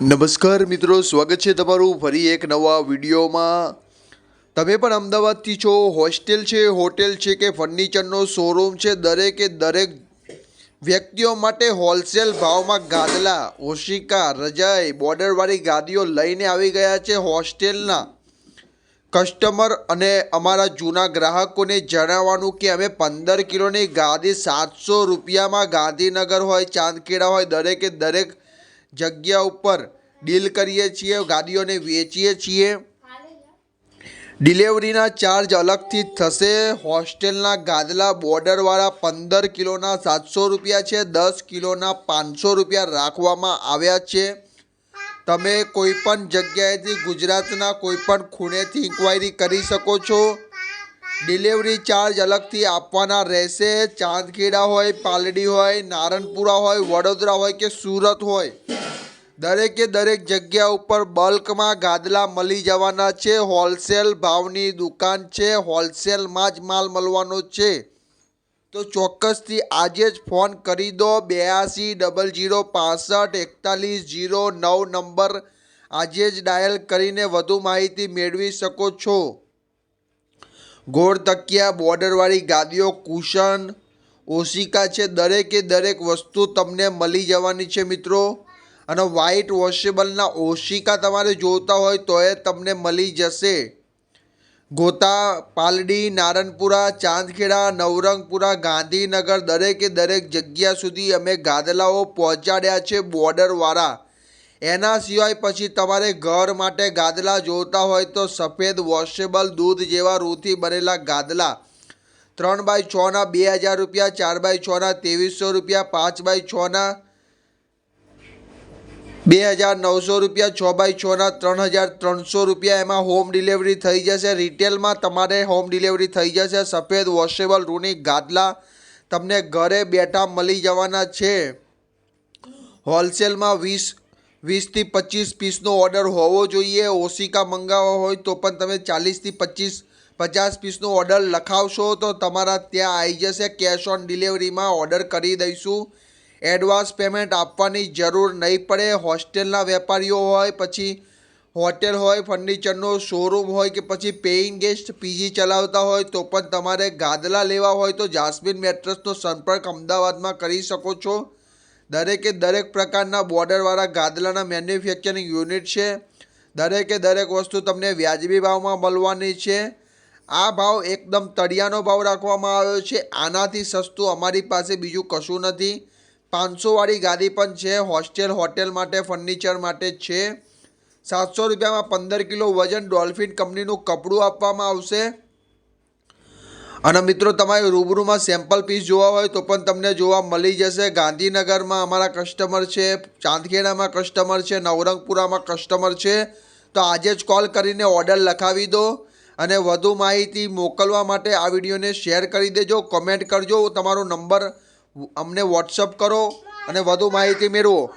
નમસ્કાર મિત્રો, સ્વાગત છે તમારું ફરી એક નવા વિડીયોમાં. તમે પણ અમદાવાદથી છો, હોસ્ટેલ છે, હોટેલ છે કે ફર્નિચરનો શોરૂમ છે, દરેકે દરેક વ્યક્તિઓ માટે હોલસેલ ભાવમાં ગાદલા, ઓશિકા, રજાઈ, બોર્ડરવાળી ગાદીઓ લઈને આવી ગયા છે હોસ્ટેલના. કસ્ટમર અને અમારા જૂના ગ્રાહકોને જણાવવાનું કે અમે પંદર કિલોની ગાદી સાતસો રૂપિયામાં ગાંધીનગર હોય, ચાંદખેડા હોય, દરેકે દરેક જગ્યા ઉપર ડીલ કરીએ છીએ, ગાડીઓને વેચીએ છીએ. ડિલિવરીના ચાર્જ અલગથી થશે. હોસ્ટેલના ગાદલા બોર્ડરવાળા પંદર કિલોના સાતસો રૂપિયા છે, દસ કિલોના પાંચસો રૂપિયા રાખવામાં આવ્યા છે. તમે કોઈ પણ જગ્યાએથી ગુજરાતના કોઈ પણ ખૂણેથી ઇન્ક્વાયરી કરી શકો છો. ડિલિવરી ચાર્જ અલગથી આપવાના રહેશે. ચાંદખેડા હોય, પાલડી હોય, નારણપુરા હોય, વડોદરા હોય કે સુરત હોય. દરેકે દરેક જગ્યા ઉપર બલ્કમાં ગાદલા મળી જવાના છે. હોલસેલ ભાવની દુકાન છે. હોલસેલમાં જ માલ મળવાનો છે. તો ચોક્કસથી આજે જ ફોન કરી દો. બ્યાસી, ડબલ જીરો, પાસઠ, એકતાલીસ, જીરો, નવ નંબર. આજે જ ડાયલ કરીને વધુ માહિતી મેળવી શકો છો. ગોળ તકિયા બોર્ડરવાળી ગાદીઓ, કુશન, ઓશિકા છે. દરેકે દરેક વસ્તુ તમને મળી જવાની છે મિત્રો. અને વ્હાઇટ વોશેબલના ઓશિકા તમારે જોતા હોય તો એ તમને મળી જશે. ગોતા, પાલડી, નારણપુરા, ચાંદખેડા, નવરંગપુરા, ગાંધીનગર દરેકે દરેક જગ્યા સુધી અમે ગાદલાઓ પહોંચાડ્યા છે બોર્ડરવાળા એના સિવાય પછી તમારે ઘર માટે ગાદલા જોતા હોય તો સફેદ વોશેબલ દૂધ જેવા રૂથી બનેલા ગાદલા. ત્રણ બાય છના બે હજાર રૂપિયા, ચાર બાય છના ત્રેવીસો રૂપિયા, પાંચ બાય છના બે હજાર નવસો રૂપિયા, છ બાય છના ત્રણ હજાર ત્રણસો રૂપિયા એમાં હોમ ડિલિવરી થઈ જશે. રિટેલમાં તમારે હોમ ડિલિવરી થઈ જશે. સફેદ વોશેબલ રૂની ગાદલા તમને ઘરે બેઠા મળી જવાના છે. હોલસેલમાં વીસ, વીસથી પચીસ પીસનો ઓર્ડર હોવો જોઈએ. ઓશિકા મંગાવવા હોય તો પણ તમે ચાલીસથી પચીસ, પચાસ પીસનો ઓર્ડર લખાવશો તો તમારા ત્યાં આવી જશે. કેશ ઓન ડિલિવરીમાં ઓર્ડર કરી દઈશું. એડવાન્સ પેમેન્ટ આપવાની જરૂર નહીં પડે. હોસ્ટેલના વેપારીઓ હોય, પછી હોટેલ હોય, ફર્નિચરનો શોરૂમ હોય કે પછી પેઇંગ ગેસ્ટ પીજી ચલાવતા હોય, તો પણ તમારે ગાદલા લેવા હોય તો જાસ્મિન મેટ્રસનો સંપર્ક અમદાવાદમાં કરી શકો છો. દરેકે દરેક પ્રકારના બોર્ડરવાળા ગાદલાના મેન્યુફેક્ચરિંગ યુનિટ છે. દરેકે દરેક વસ્તુ તમને વ્યાજબી ભાવમાં મળવાની છે. આ ભાવ એકદમ તળિયાનો ભાવ રાખવામાં આવ્યો છે. આનાથી સસ્તું અમારી પાસે બીજું કશું નથી. પાંચસોવાળી ગાદી પણ છે, હોસ્ટેલ, હોટેલ માટે, ફર્નિચર માટે છે. સાતસો રૂપિયામાં પંદર કિલો વજન ડોલ્ફિન કંપનીનું કપડું આપવામાં આવશે. અને મિત્રો, તમારે રૂબરૂમાં સેમ્પલ પીસ જોવા હોય તો પણ તમને જોવા મળી જશે. ગાંધીનગરમાં અમારા કસ્ટમર છે, ચાંદખેડામાં કસ્ટમર છે, નવરંગપુરામાં કસ્ટમર છે. તો આજે જ કોલ કરીને ઓર્ડર લખાવી દો અને વધુ માહિતી મોકલવા માટે આ વિડીયોને શેર કરી દેજો. કોમેન્ટ કરજો. તમારો નંબર અમને વોટ્સઅપ કરો અને વધુ માહિતી મેળવો.